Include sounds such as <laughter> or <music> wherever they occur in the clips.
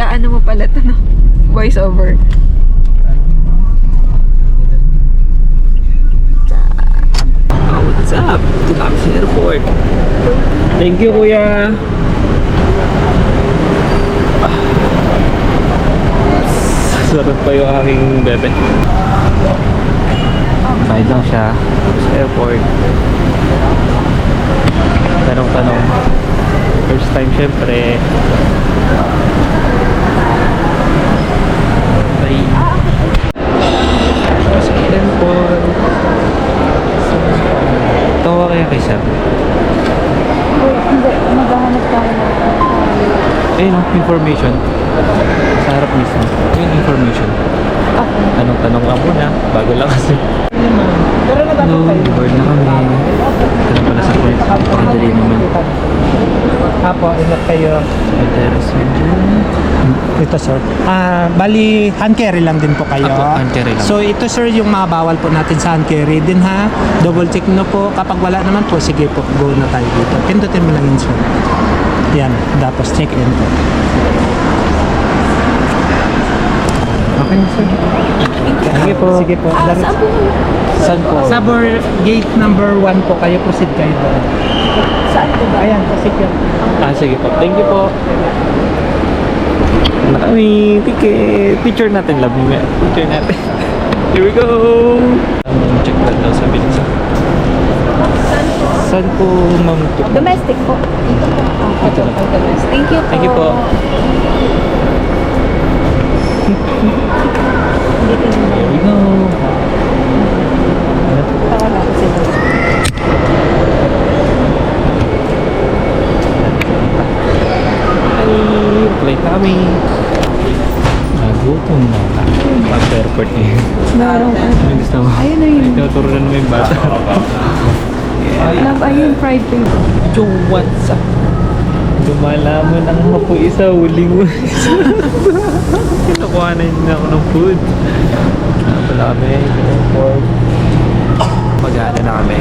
iaano mo pala ito no? Voice over. What's up? Ito sa airport. Thank you, kuya. Ah. Sarap pa yung aking bebe. Bayad lang siya sa airport. Tanong-tanong. First time syempre. Bye. Sa airport. Tawa kaya kay Sir. Hindi, maghahanap tayo ng No, information. Sa harap mismo. Yung information. Tanong-tanong ka muna. Bago lang kasi. Hello, board na kami. Tanong pala sa court. Pakadali naman. Apo, ingat kayo. Address Ito sir. Ah, bali hand carry lang din po kayo. Apo, hand carry lang. So ito sir yung mga bawal po natin sa hand carry din ha. Double check no po. Kapag wala naman po, sige po, go na tayo dito. Pindutin mo lang yun sir. Yan, tapos check in po. Okay na sir. Sige po. Sige po. Ah, Dar- saan po? Saan po? Sabor gate number 1 po kayo. Proceed kayo doon. Saan po ba? Ayan, secure. Ah, sige po. Thank you po. Na kami. Ticket. Picture natin, love me. Picture natin. <laughs> Here we go. Um, check lang daw sa bilisa. Saan po, ma'am? Domestic po. Dito po. Ah, Ito po, domestic. Thank you po. Thank you po. Here we go. Tawala ko sila. Hi! Play kami. Nagutom na. Pag airport niya. Meron. Ano gusto mo? Ayun na yun. Tinuturo na naman yung bata. Love, ayun, fried pig. Yo, what's up? Lumalaman ang mapoy sa huling mo. <laughs> Kinukuha na yun ako ng food. Ah, Wala kami. Airport. Mag-aano na kami.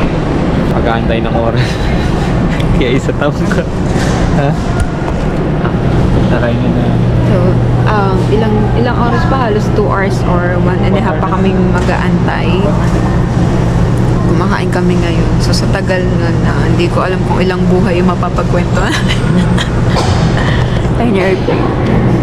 Mag-aantay ng oras. <laughs> Kaya isa taong ka. Ha? Taray na na. So, um, ilang ilang oras pa? Halos 2 hours or 1 and a half pa kaming mag-aantay. Kumakain kami ngayon. So, sa tagal na, na hindi ko alam kung ilang buhay yung mapapagkwento. Ayun <laughs>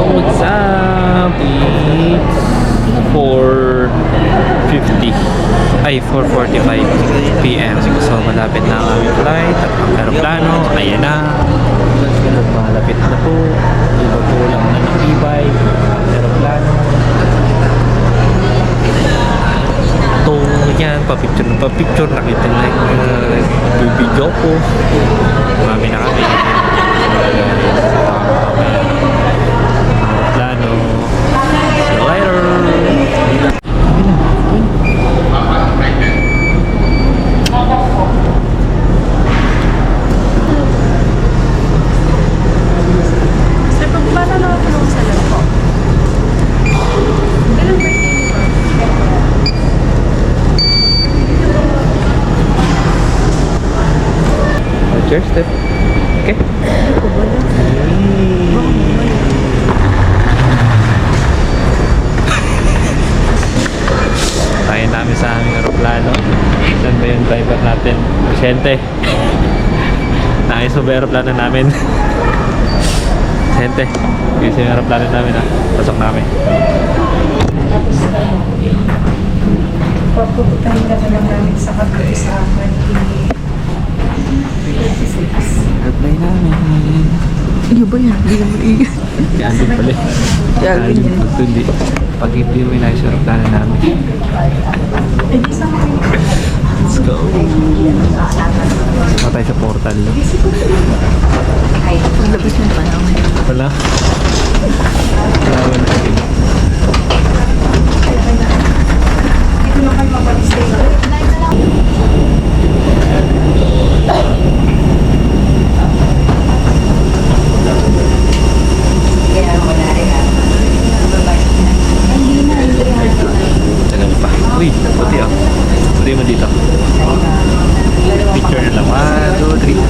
Yo, what's up? It's 4.50 ay 4.45 p.m. So malapit na ang aming flight at ang aeroplano, ayan na. Malapit na po. Iluto lang na ng e-bike, ang aeroplano. Ito, yan, pa-picture na pa-picture. Nakita na yung uh, video ko. Marami na kami. Aeroplano. kami sa aming aeroplano. Saan ba yung driver natin? Vicente. <laughs> Nakayos mo ba aeroplano namin? <laughs> Vicente, yun yung aeroplano namin ah. Pasok namin. Tapos ano, papupuntahin na lang namin sa kapag-isa 26. Reply namin. Ano ba yan? Hindi mo iigat. Si Alvin pala. Si Alvin. Pag hindi, pag hindi yung inaisarap na namin. Let's go. Patay sa portal. Paglabas ng panahon. Wala. Wala natin. Dito na kayo mapag-stay. Uy, puti ah. Puti mo dito. Picture na lang. One, two, three.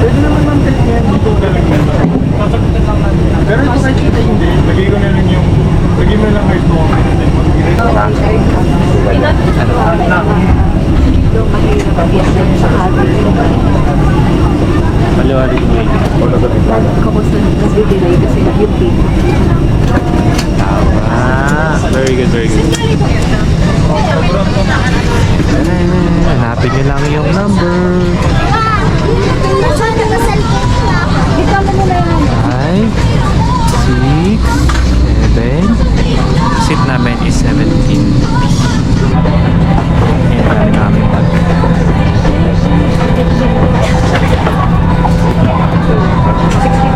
Pwede naman ma'am test yan dito galing yan. Sasagutan lang natin. Pero ito kahit kita hindi, lagay ko na lang yung, lagay mo lang kahit mo. Maliwanag mo yun. Kamusta kasi delay kasi yung pin. Tama. Very good, very good. Hanapin nyo lang yung number. Five, six, seven. Seat namin is 17B. Ayan namin tag. Tuloy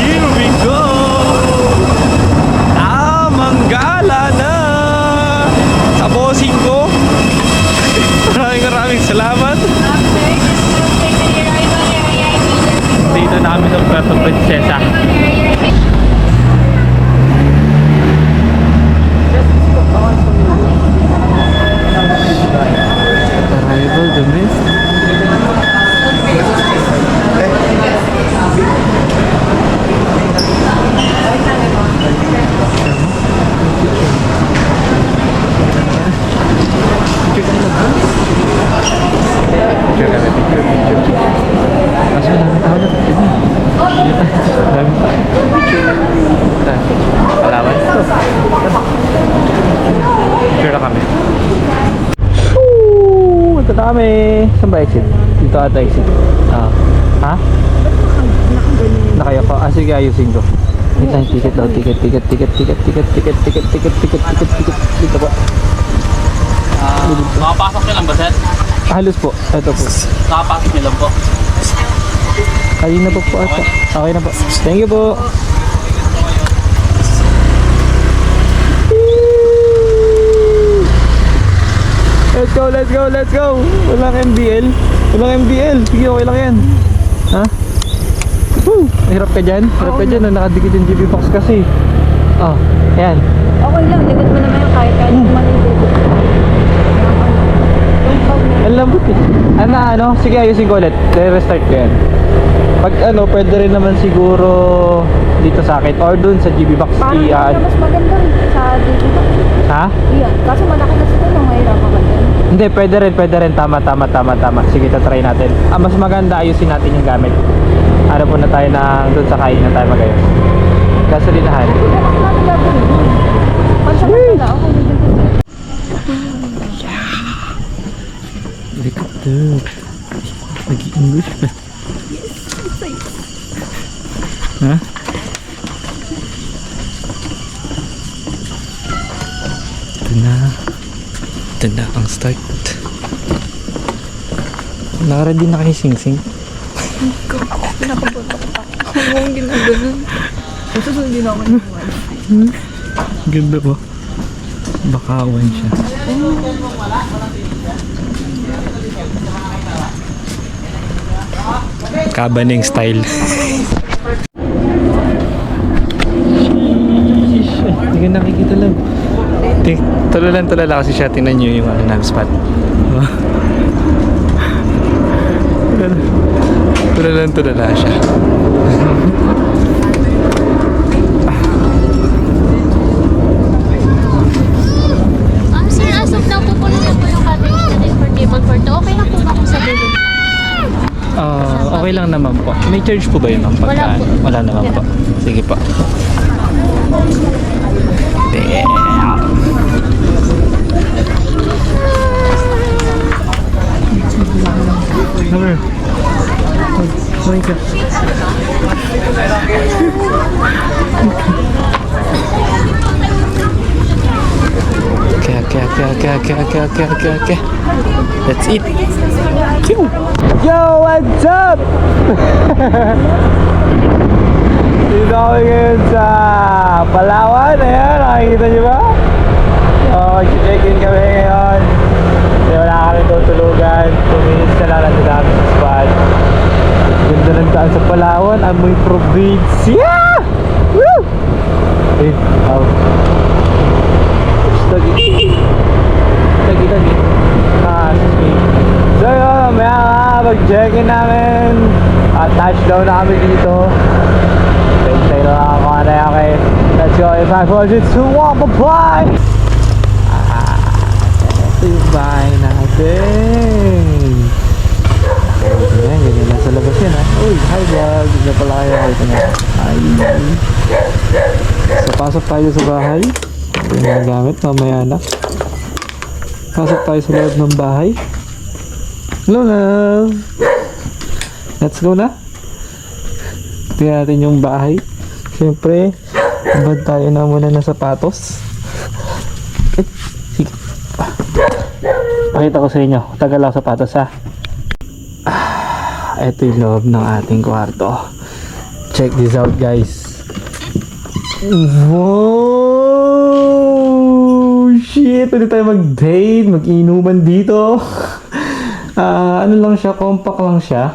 here we go! Tamang gala na! Sa bossing ko. Maraming maraming salamat. Dito namin sa Puerto Princesa. Arrival the mist. Picture kami, picture, picture. Kaso namin tao na, dami kami. Saan ba exit? Dito ata exit. Ah. Ha? Nakaya pa. Ah, sige, ayusin ko. Wait lang, ticket daw. Ticket, ticket, ticket, ticket, ticket, ticket, ticket, ticket, ticket, ticket, ticket. Dito po. Makapasok nyo lang ba, sir? Halos po. Ito po. Makapasok nyo lang po. Ayun na po po ata. Okay na po. Thank you po. Let's go, let's go, let's go. Walang MBL. Walang MBL. Sige, okay lang yan. Ha? Woo! Hirap ka dyan? Hirap ka dyan. na Nakadikit yung GB box kasi. Oh, ayan. Okay lang, likod mo naman yung kahit kahit maligo. Ang lambot eh. Ano, ano? Sige, ayusin ko ulit. Restart ko yan. Pag ano, pwede rin naman siguro dito sa akin or dun sa GB box. Parang i- mas maganda sa dito. Ha? Iyan, kaso malaki na sila nung mahirapan ka din. Hindi, pwede rin, pwede rin. Tama, tama, tama, tama. Sige, try natin. Ah, mas maganda, ayusin natin yung gamit. Ano po na tayo na doon sa kain na tayo magayos. Gasolinahan. Hindi naman natin gagawin. Pansamantala, ako hindi ko Helicopter. Nag-English <laughs> Para di nakisingsing. Pinakabotok ako. Huwag ginaganon. Ang susunod din ako ng wifi. Hmm? Ganda ko. Baka Bakawan siya. Oh. Kabaning style. Hindi ko nakikita lang. Tulalan tulala kasi siya. Tingnan nyo yung ano, spot. Oh. Oh. tulalan tulala siya. Um, sir, as of now, pupuno na po yung catering natin for table for two. Okay lang po ba kung sa bilog? Ah, okay lang naman po. May charge po ba yun ma'am? Wala po. Wala naman po. Sige po. Damn. Number. Sorry ka. Okay, okay, okay, okay, okay, okay, okay, okay, okay. Let's eat. Phew. Yo, what's up? Dito kami ngayon sa Palawan. Ayan, nakikita niyo ba? Oh, check-in kami ngayon. Kasi wala kami tutulugan. 2 minutes na lang nandun namin sa spot. Ganda ng daan sa Palawan. Amoy probinsya! Woo! Eh, oh. Lagi. Lagi, lagi. Ah. So yun, mamaya nga, mag-check-in namin. At touchdown na kami dito. Hintay na lang ako na yan Let's go, if I was it to walk a bye! Ah, ito yung bahay natin. Ayan, ganyan lang sa labas yan ha. Uy, hi vlog. Hindi pala kayo ito na. Hi. So, pasok tayo sa bahay. Yung mga gamit, mamaya na. Pasok tayo sa loob ng bahay. Hello, love. Let's go na. Tingnan natin yung bahay. Siyempre, bad tayo na muna ng sapatos. Pakita ko sa inyo. Tagal ako sapatos ha. Ito yung loob ng ating kwarto. Check this out guys. Wow! Shit! Pwede tayo mag-date, mag-inuman dito. <laughs> Ah, ano lang siya, compact lang siya.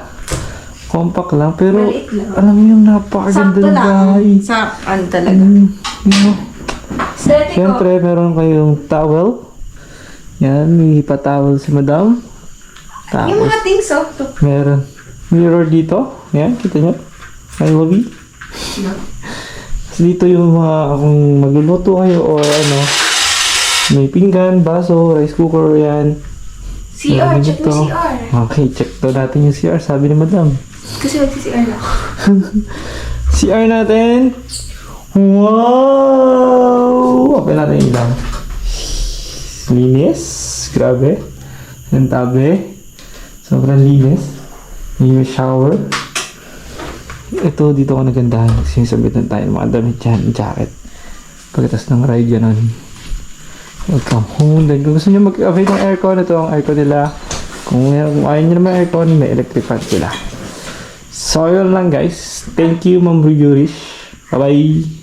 Compact lang, pero alam mo yung napakaganda ng bahay. Sa, ano talaga. Mm, no. Aesthetic Siyempre, meron kayong towel. Yan, may pa-towel si madam. Yung Tapos, mga things, oh. meron mirror dito. Yan, kita nyo. Ay, wabi. Tapos dito yung mga, kung magluluto kayo or ano, may pinggan, baso, rice cooker, yan. CR, check mo CR. Okay, check daw natin yung CR, sabi ni madam. Kasi mag-CR na. <laughs> CR natin. Wow! Open natin yung ilaw. Linis. Grabe. Yung tabi. Sobrang linis. May shower. Ito, dito ko nagandahan. Sinasabitan tayo mga damit dyan, jacket. Pagkatapos ng ride, ganun. Welcome home. Then, kung gusto nyo mag-avail ng aircon, ito ang aircon nila. Kung, kung ayaw nyo naman aircon, may electric fan sila. So, yun lang guys. Thank you, Ma'am Rujurish. Bye-bye.